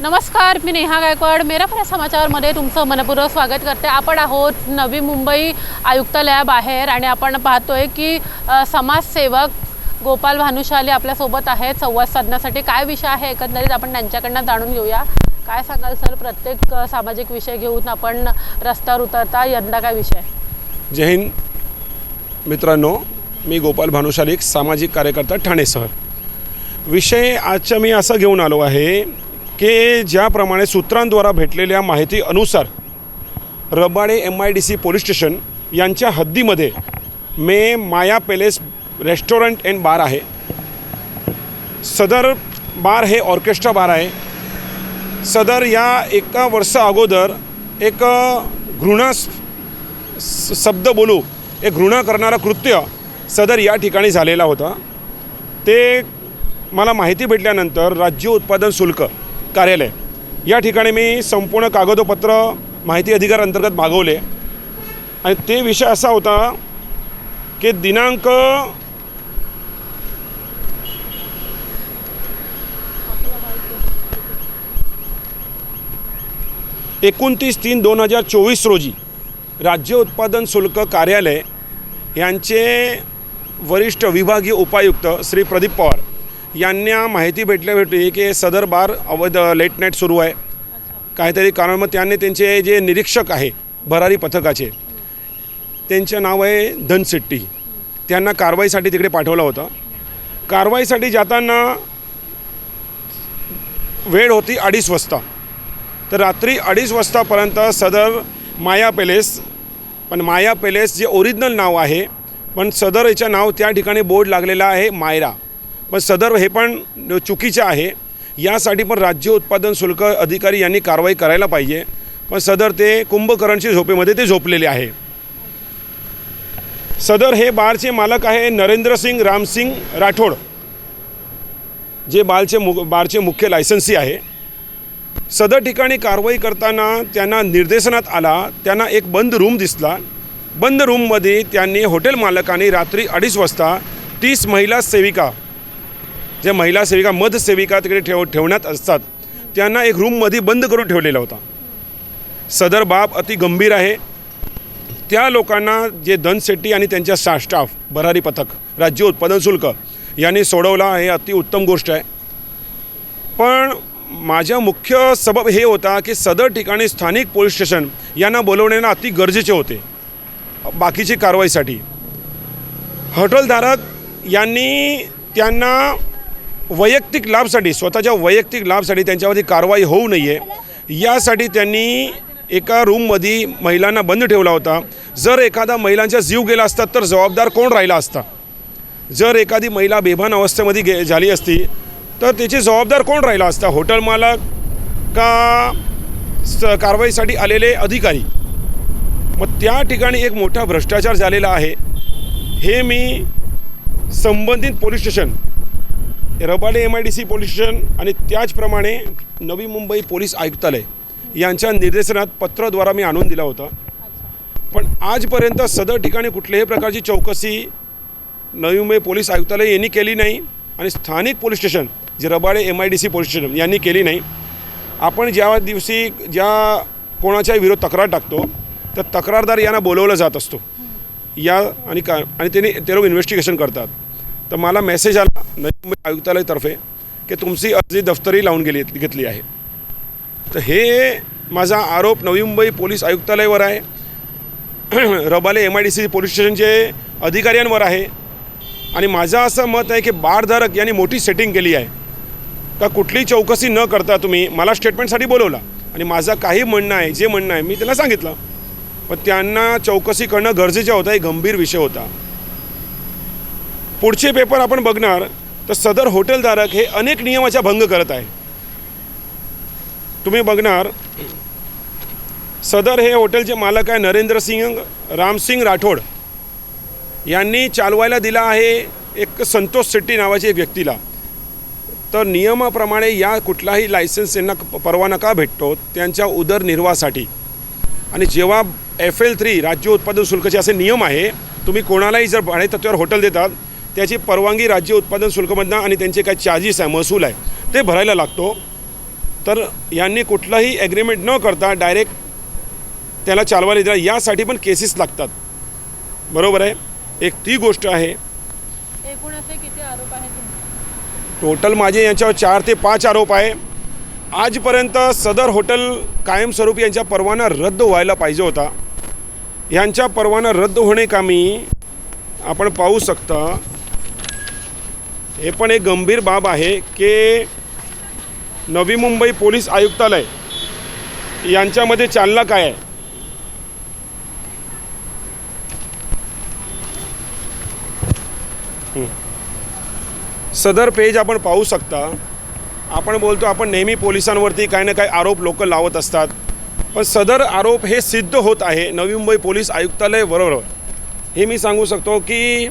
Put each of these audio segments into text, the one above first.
नमस्कार मी नेहा गायकवाड. मेरा खऱ्या समाचारमध्ये तुमचं मनपूर्वक स्वागत करते. आपण आहोत नवी मुंबई आयुक्तालयाबाहेर आणि आपण पाहतोय की समाजसेवक गोपाल भानुशाली आपल्यासोबत आहेत. संवाद साधण्यासाठी काय विषय आहे एकंदरीत आपण त्यांच्याकडनं जाणून घेऊया. काय सांगाल सर? प्रत्येक सामाजिक विषय घेऊन आपण रस्त्यावर उतरता यंदा काय विषय? जय हिंद. मित्रांनो मी गोपाल भानुशाली एक सामाजिक कार्यकर्ता ठाणे शहर विषय आजच्या मी असा घेऊन आलो आहे की ज्याप्रमाणे सूत्रांद्वारा भेटलेल्या माहिती अनुसार Rabade M I D C police station यांच्या हद्दीमध्ये मे Maya palace restaurant and bar आहे. सदर बार हे ऑर्केस्ट्रा बार आहे. सदर या एका वर्षा अगोदर एक घृणास शब्द बोलू एक घृणा करणारा कृत्य सदर या ठिकाणी झालेला होता. ते मला माहिती भेटल्यानंतर राज्य उत्पादन शुल्क कार्यालय. या ठिकाणी मी संपूर्ण कागदोपत्र माहिती अधिकार अंतर्गत मागवले. आणि ते विषय असा होता की दिनांक एकोणतीस तीन दोन हजार चोवीस रोजी राज्य उत्पादन शुल्क कार्यालय यांचे वरिष्ठ विभागीय उपायुक्त श्री प्रदीप पवार यांना माहिती भेटल्या भेटली की सदर बार अवैध लेट नाईट सुरू आहे. काहीतरी कारण मग त्यांनी त्यांचे जे निरीक्षक आहे भरारी पथकाचे त्यांचं नाव आहे धनसिट्टी त्यांना कारवाईसाठी तिकडे पाठवलं होतं. कारवाईसाठी जाताना वेळ होती अडीच वाजता. तर रात्री अडीच वाजतापर्यंत सदर माया पॅलेस पण माया पॅलेस जे ओरिजिनल नाव आहे पण सदर याचं नाव त्या ठिकाणी बोर्ड लागलेला आहे मायरा. पण सदर हे पण चुकीचे आहे. यासाठी पण राज्य उत्पादन शुल्क अधिकारी यांनी कारवाई करायला पाहिजे. पण सदर ते कुंभकरणच्या झोपेमध्ये ते झोपलेले आहे. सदर हे बारचे मालक आहे नरेंद्रसिंग रामसिंग राठोड जे बालचे मु बारचे मुख्य लायसन्सी आहे. सदर ठिकाणी कारवाई करताना त्यांना निर्देशनात आला त्यांना एक बंद रूम दिसला. बंद रूममध्ये त्यांनी हॉटेल मालकाने रात्री अडीच वाजता तीस महिला सेविका ज्या महिला सेविका मध सेविका तिकडे ठेव ठेवण्यात असतात त्यांना एक रूममध्ये बंद करून ठेवलेला होता. सदर बाब अति गंभीर आहे. त्या लोकांना जे धनशेट्टी आणि त्यांच्या सा स्टाफ भरारी पथक राज्य उत्पादन शुल्क यांनी सोडवला हे अति उत्तम गोष्ट आहे. पण माझ्या मुख्य सबब हे होता की सदर ठिकाणी स्थानिक पोलीस स्टेशन यांना बोलवण्यानं अति गरजेचे होते. बाकीची कारवाईसाठी. हॉटेलधारक यांनी त्यांना वैयक्तिक लाभसाठी स्वतःच्या वैयक्तिक लाभसाठी त्यांच्यावरती कारवाई होऊ नये. यासाठी त्यांनी एका रूममध्ये महिलांना बंद ठेवला होता. जर एखादा महिलांचा जीव गेला असता तर जबाबदार कोण राहिला असता? जर एखादी महिला बेभान अवस्थेमध्ये गे झाली असती तर त्याची जबाबदार कोण राहिला असता? हॉटेल मालक का स कारवाईसाठी आलेले अधिकारी? मग त्या ठिकाणी एक मोठा भ्रष्टाचार झालेला आहे. हे मी संबंधित police station Rabade M I D C police station आणि त्याचप्रमाणे नवी मुंबई पोलीस आयुक्तालय यांच्या निर्देशनात पत्राद्वारा मी आणून दिला होता. पण आजपर्यंत सदर ठिकाणी कुठल्याही प्रकारची चौकशी नवी मुंबई पोलीस आयुक्तालय यांनी केली नाही आणि स्थानिक पोलीस स्टेशन जे Rabade M I D C police station यांनी केली नाही. आपण ज्या दिवशी ज्या कोणाच्याही विरोध तक्रार टाकतो तर तक्रारदार यांना बोलवलं जात असतो. या आणि का आणि त्यांनी ते लोक इन्व्हेस्टिगेशन करतात. तर मला मेसेज आला नवी मुंबई आयुक्तालयातर्फे की तुमची अर्जी दफ्तरी लावून गेली घेतली आहे. तर हे माझा आरोप नवी मुंबई पोलीस आयुक्तालयावर आहे. Rabale M I D C police स्टेशनचे अधिकाऱ्यांवर आहे. आणि माझं असं मत आहे की बारधारक यांनी मोठी सेटिंग केली आहे. का कुठलीही चौकशी न करता तुम्ही मला स्टेटमेंटसाठी बोलवला. आणि माझं काही म्हणणं आहे जे म्हणणं आहे मी त्याला सांगितलं. पण त्यांना चौकशी करणं गरजेचं होतं एक गंभीर विषय होता. पुढचे पेपर आपण बघणार तर सदर हॉटेलधारक हे अनेक नियमाचा भंग करत आहे तुम्ही बघणार सदर हे हॉटेलचे मालक आहे नरेंद्र सिंग रामसिंग राठोड. यांनी चालवायला दिला आहे एक संतोष शेट्टी नावाच्या एक व्यक्तीला. तर नियमाप्रमाणे या कुठलाही लायसन्स यांना परवाना का भेटतो त्यांच्या उदरनिर्वाहासाठी. आणि जेव्हा एफ एल थ्री राज्य उत्पादन शुल्काचे असे नियम आहे तुम्ही कोणालाही जर भाडेतत्वावर हॉटेल देतात त्याची परवानगी राज्य उत्पादन शुल्कमधनं आणि त्यांचे काही चार्जेस आहे महसूल आहे ते भरायला लागतो. तर यांनी कुठलंही ॲग्रीमेंट न करता डायरेक्ट त्याला चालवायला दिला. यासाठी पण केसेस लागतात. बरोबर आहे? एक ती गोष्ट आहे. टोटल माझे यांच्यावर चार ते पाच आरोप आहे. आजपर्यंत सदर हॉटेल कायमस्वरूपी यांचा परवाना रद्द व्हायला पाहिजे होता. यांचा परवाना रद्द होणे कामी आपण पाहू शकता हे पण एक गंभीर बाब आहे की नवी मुंबई पोलीस आयुक्तालय यांच्यामध्ये चालना काय आहे? सदर पेज आपण पाहू शकता. आपण बोलतो आपण नेहमी पोलिसांवरती काही ना काही आरोप लोक लावत असतात. पण सदर आरोप हे सिद्ध होत आहे नवी मुंबई पोलीस आयुक्तालय बरोबर. हे मी सांगू शकतो की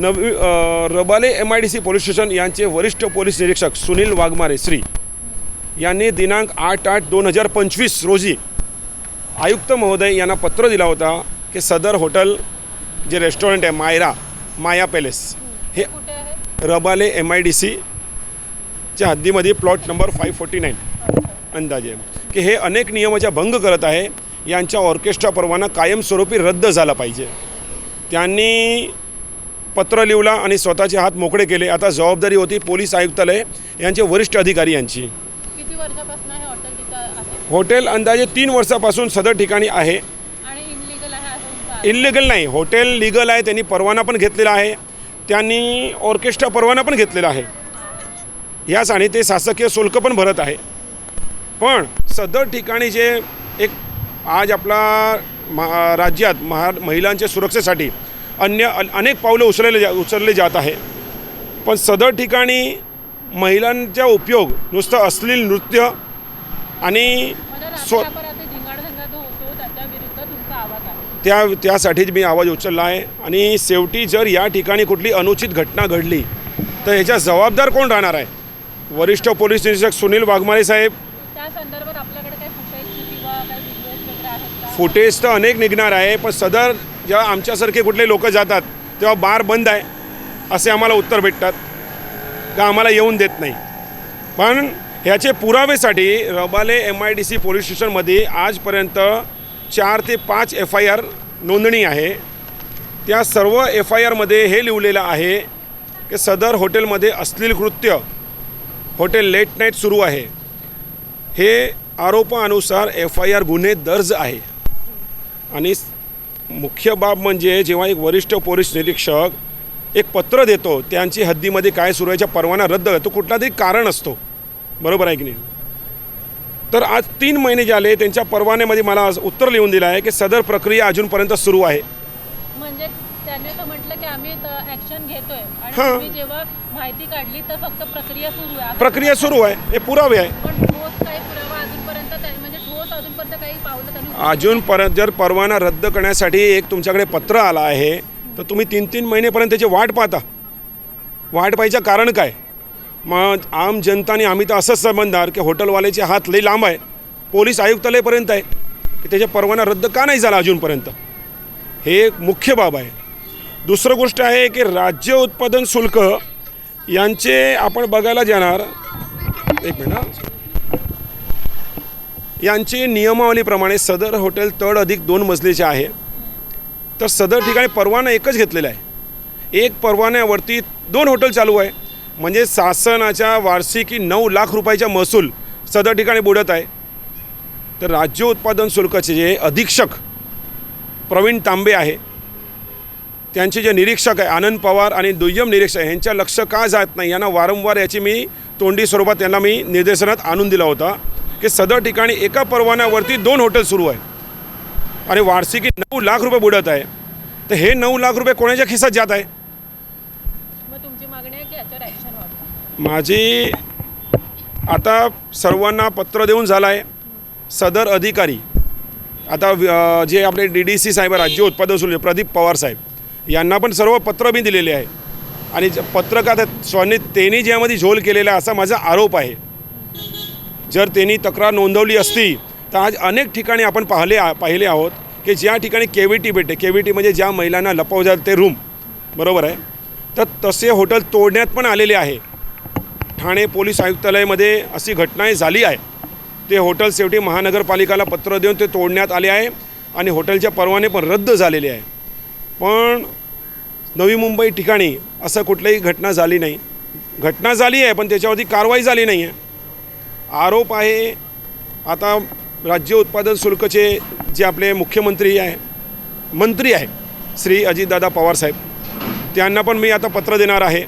Navi Rabale M I D C police station यांचे वरिष्ठ पोलीस निरीक्षक सुनील वाघमारे श्री. यांनी दिनांक आठ आठ दोन हजार पंचवीस रोजी आयुक्त महोदय यांना पत्र दिला होता की सदर हॉटेल जे रेस्टॉरंट आहे मायरा माया पॅलेस हे रबाले एम आय डी सीच्या हद्दीमध्ये plot number five forty nine अंदाजे. की हे अनेक नियमाचा भंग करत आहे यांच्या ऑर्केस्ट्रा परवाना कायमस्वरूपी रद्द झाला पाहिजे. त्यांनी पत्र लिवला आणि स्वतःचे हात मोकळे केले. आता जबाबदारी होती पोलीस आयुक्तालय यांचे वरिष्ठ अधिकारी यांची. हे हॉटेल तिथं आहे? हॉटेल अंदाजे तीन वर्षापासून सदर ठिकाणी आहे. इनलिगल नाही. हॉटेल लिगल आहे त्यांनी परवाना पण घेतलेला आहे. त्यांनी ऑर्केस्ट्रा परवाना पण घेतलेला आहे. याच आणि ते शासकीय शुल्क पण भरत आहे. पण सदर ठिकाणी जे एक आज आपला महा राज्यात महा महिलांच्या सुरक्षेसाठी अन्य अनेक पावलं उचलले जा उचलले जात आहे. पण सदर ठिकाणी महिलांचा उपयोग नुसतं अश्लील नृत्य आणि स्व त्या त्यासाठीच मी आवाज उचलला आहे. आणि शेवटी जर या ठिकाणी कुठली अनुचित घटना घडली तर याच्या जबाबदार कोण राहणार आहे? वरिष्ठ पोलीस निरीक्षक सुनील वाघमारे साहेब. फुटेज तर अनेक निघणार आहे पण सदर जेव्हा आमच्यासारखे कुठले लोक जातात तेव्हा बार बंद आहे असे आम्हाला उत्तर भेटतात. का आम्हाला येऊन देत नाही. पण ह्याचे पुरावेसाठी Rabale M I D C police स्टेशनमध्ये आजपर्यंत चार ते पाच एफ आय आर नोंदणी आहे. त्या सर्व एफ आय आरमध्ये हे लिहिलेलं आहे की सदर हॉटेलमध्ये अश्लील कृत्य हॉटेल लेट नाईट सुरू आहे. हे आरोपानुसार एफ आय आर गुन्हे दर्ज आहे. आणि मुख्य बाब म्हणजे जेव्हा एक वरिष्ठ पोलीस निरीक्षक एक पत्र देतो त्यांची हद्दीमध्ये काय सुरू आहे परवाना रद्द तो कुठला तरी कारण असतो. बरोबर आहे की नाही? तर आज तीन महिने झाले त्यांच्या परवान्यामध्ये मला आज उत्तर लिहून दिलं आहे की सदर प्रक्रिया अजूनपर्यंत सुरू आहे. म्हणजे त्यांनी तर म्हटलं की आम्ही ऍक्शन घेतोय. आणि हां. तुम्ही जेव्हा माहिती काढली तर फक्त प्रक्रिया सुरू आहे. प्रक्रिया सुरू आहे. हे पुरावे आहे. पण ठोस काही पुरावा अजूनपर्यंत म्हणजे ठोस अजूनपर्यंत काही पावलं त्यांनी अजूनपर्यंत जर परवाना रद्द करण्यासाठी एक तुमच्याकडे पत्र आलं आहे तर तुम्ही तीन तीन महिनेपर्यंत त्याची वाट पाहता. वाट पाहायचं कारण काय? मग आम जनता आणि आम्ही तर असंच समजणार की हॉटेलवाल्याचे हात लई लांब आहे. पोलीस आयुक्तालयपर्यंत आहे. की त्याचे परवाना रद्द का नाही झाला अजूनपर्यंत? हे एक मुख्य बाब आहे. दुसरं गोष्ट आहे की राज्य उत्पादन शुल्क यांचे आपण बघायला जाणार. एक मिनिट यांची नियमावलीप्रमाणे सदर हॉटेल तड अधिक दोन मजलीचे आहे तर सदर ठिकाणी परवाना एकच घेतलेला आहे. एक परवान्यावरती दोन हॉटेल चालू आहे म्हणजे शासनाच्या वार्षिकी नऊ लाख रुपयाचा महसूल सदर ठिकाणी बुडत आहे. तर राज्य उत्पादन शुल्काचे जे अधीक्षक प्रवीण तांबे आहे त्यांचे जे निरीक्षक आहे आनंद पवार आणि दुय्यम निरीक्षक यांच्या लक्ष का जात नाही यांना वारंवार याची मी तोंडी स्वरूपात त्यांना मी निर्देशनात आणून दिला होता. की सदर ठिकाणी एका परवान्यावरती दोन हॉटेल सुरू आहे आणि वार्षिकी नऊ लाख रुपये बुडत आहे. तर हे नऊ लाख रुपये कोणाच्या खिशात जात आहे? माझी आता सर्वांना पत्र देऊन झालं आहे सदर अधिकारी. आता जे आपले डी डी सी साहेब राज्य उत्पादन शुल्क प्रदीप पवार साहेब यांना पण सर्व पत्र मी दिलेले आहे. आणि ज- पत्रकार स्वने त्यांनी ज्यामध्ये झोल केलेला आहे असा माझा आरोप आहे. जर त्यांनी तक्रार नोंदवली असती तर आज अनेक ठिकाणी आपण पाहिले आ- पाहिले आहोत की ज्या ठिकाणी के व्ही टी भेटते. के व्ही टी म्हणजे ज्या महिलांना लपवतात ते रूम बरोबर आहे? तर तसे हॉटेल तोडण्यात पण आलेले आहे. ठाणे पोलीस आयुक्तालयामध्ये अशी घटनाही झाली आहे. ते हॉटेल शेवटी महानगरपालिकाला पत्र देऊन ते तोडण्यात आले आहे आणि हॉटेलच्या परवाने पण रद्द झालेले आहे. पण नवी मुंबई ठिकाणी असं कुठलीही घटना झाली नाही. घटना झाली आहे पण त्याच्यावरती कारवाई झाली नाही आहे आरोप आहे. आता राज्य उत्पादन शुल्कचे जे आपले मुख्यमंत्री आहे मंत्री आहे श्री अजितदादा पवारसाहेब त्यांना पण मी आता पत्र देणार आहे.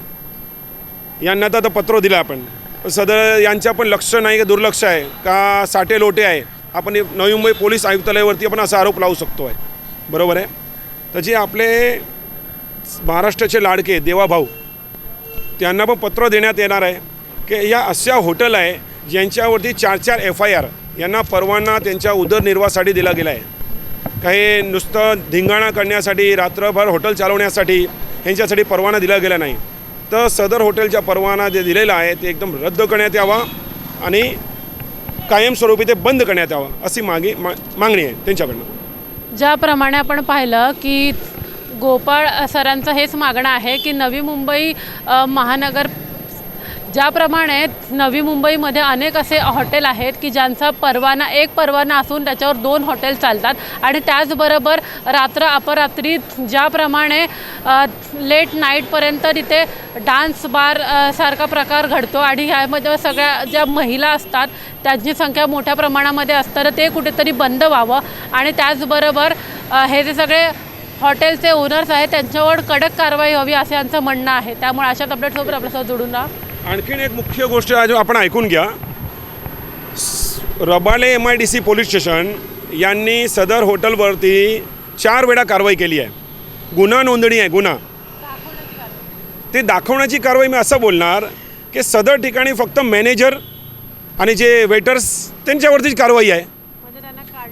यांना तर आता पत्र दिलं आपण. सदर यांच्या पण लक्ष नाही का दुर्लक्ष आहे. का साठे लोटे आहे. आपण नवी मुंबई पोलीस आयुक्तालयावरती आपण असा आरोप लावू शकतो आहे. बरोबर आहे? तर जे आपले महाराष्ट्राचे लाडके देवाभाऊ त्यांना पण पत्र देण्यात येणार आहे. की या अशा हॉटेल आहे ज्यांच्यावरती चार चार एफ आय आर यांना परवाना त्यांच्या उदरनिर्वाहासाठी दिला गेला आहे. काही नुसतं धिंगाणा करण्यासाठी रात्रभर हॉटेल चालवण्यासाठी यांच्यासाठी परवाना दिला गेला नाही. तर सदर हॉटेलचा परवाना जे दिलेला आहे ते एकदम रद्द करण्यात यावा आणि कायमस्वरूपी ते बंद करण्यात यावा अशी मागे मा मागणी आहे त्यांच्याकडनं. ज्याप्रमाणे आपण पाहिलं की गोपाळ सरांचं हेच मागणं आहे की नवी मुंबई महानगर ज्याप्रमाणे नवी मुंबईमध्ये अनेक असे हॉटेल आहेत की ज्यांचा परवाना एक परवाना असून त्याच्यावर दोन हॉटेल चालतात. आणि त्याचबरोबर रात्र अपरात्री ज्याप्रमाणे लेट नाईटपर्यंत तिथे डान्स बार सारखा प्रकार घडतो. आणि ह्यामध्ये सगळ्या ज्या महिला असतात त्यांची संख्या मोठ्या प्रमाणामध्ये असतं. तर ते कुठेतरी बंद व्हावं. आणि त्याचबरोबर हे जे सगळे हॉटेलचे ओनर्स आहेत त्यांच्यावर कडक कारवाई व्हावी असं यांचं म्हणणं आहे. त्यामुळे अशाच अपडेटसोबत आपल्यासोबत जोडून राहा. आणखीन एक मुख्य गोष्ट आज आपण ऐकून घ्या. Rabale Rabale M I D C police station यांनी सदर हॉटेलवरती चार वेळा कारवाई केली आहे. गुन्हा नोंदणी आहे गुन्हा. ते दाखवण्याची कारवाई मी असं बोलणार की सदर ठिकाणी फक्त मॅनेजर आणि जे वेटर्स त्यांच्यावरतीच कारवाई आहे.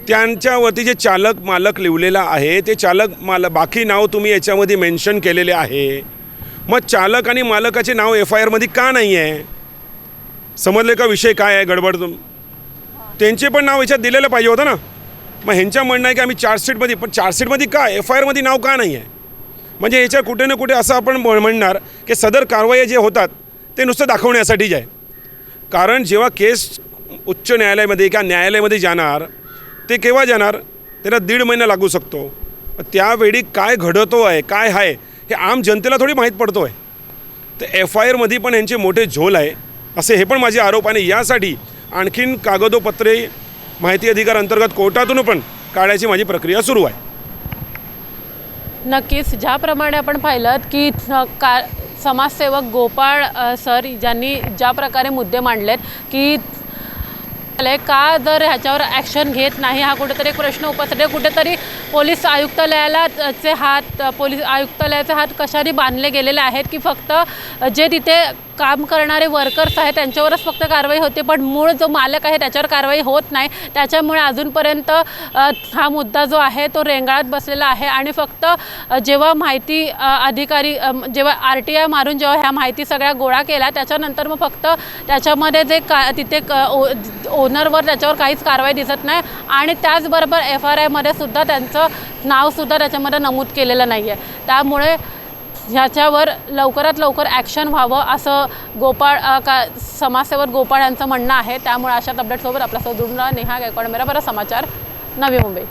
त्यांच्यावरती जे चालक मालक लिवलेला आहे ते चालक माल बाकी नाव तुम्ही याच्यामध्ये मेन्शन केलेले आहे. मग चालक आणि मालकाचे नाव एफ आय आरमध्ये का नाही आहे समजले का विषय काय आहे गडबड त्यांचे पण नाव याच्यात दिलेलं पाहिजे होतं ना. मग ह्यांच्या म्हणणं आहे की आम्ही चार्जशीटमध्ये पण चार्जशीटमध्ये का? एफ आय आरमध्ये नाव का नाही आहे म्हणजे याच्या कुठे ना कुठे असं आपण म्हणणार की सदर कारवाई जे होतात ते नुसतं दाखवण्यासाठीच आहे. कारण जेव्हा केस उच्च न्यायालयामध्ये किंवा न्यायालयामध्ये जाणार ते केव्हा जाणार? त्याला दीड महिना लागू शकतो. त्यावेळी काय घडतो आहे काय आहे? हे आम जनतेला थोडी माहीत पडतो आहे तर एफ आय आरमध्ये पण यांचे मोठे झोल आहे. असे हे पण माझे आरोप आणि यासाठी आणखीन कागदोपत्रे माहिती अधिकार अंतर्गत कोर्टातून पण काढायची माझी प्रक्रिया सुरू आहे. नक्कीच ज्याप्रमाणे आपण पाहिलं की का समाजसेवक गोपाळ सर ज्यांनी ज्या प्रकारे मुद्दे मांडलेत की आलंय, का जर ह्याच्यावर ॲक्शन घेत नाही? हा कुठेतरी एक प्रश्न उपस्थित कुठेतरी पोलीस आयुक्तालयाला चे हात पोलीस आयुक्तालयाचे हात कशाने बांधले गेलेले आहेत? की फक्त जे तिथे काम करणारे वर्कर्स आहेत त्यांच्यावरच फक्त कारवाई होते पण मूळ जो मालक आहे त्याच्यावर कारवाई होत नाही. त्याच्यामुळे अजूनपर्यंत हा मुद्दा जो आहे तो रेंगाळत बसलेला आहे आणि फक्त जेव्हा माहिती अधिकारी जेव्हा आर टी आय मारून जेव्हा ह्या माहिती सगळ्या गोळा केल्या त्याच्यानंतर मग फक्त त्याच्यामध्ये जे का तिथे क ओनरवर त्याच्यावर काहीच कारवाई दिसत नाही आणि त्याचबरोबर एफ आर आयमध्ये सुद्धा त्यांचं नावसुद्धा त्याच्यामध्ये नमूद केलेलं नाही आहे त्यामुळे ह्याच्यावर लवकरात लवकर ॲक्शन व्हावं असं गोपाळ का समाजसेवक गोपाळ यांचं म्हणणं आहे. त्यामुळे अशाच अपडेटसोबत आपल्यासोबत जुडून राहा. नेहा गायकवाड मेरा बरा समाचार. नवी मुंबई.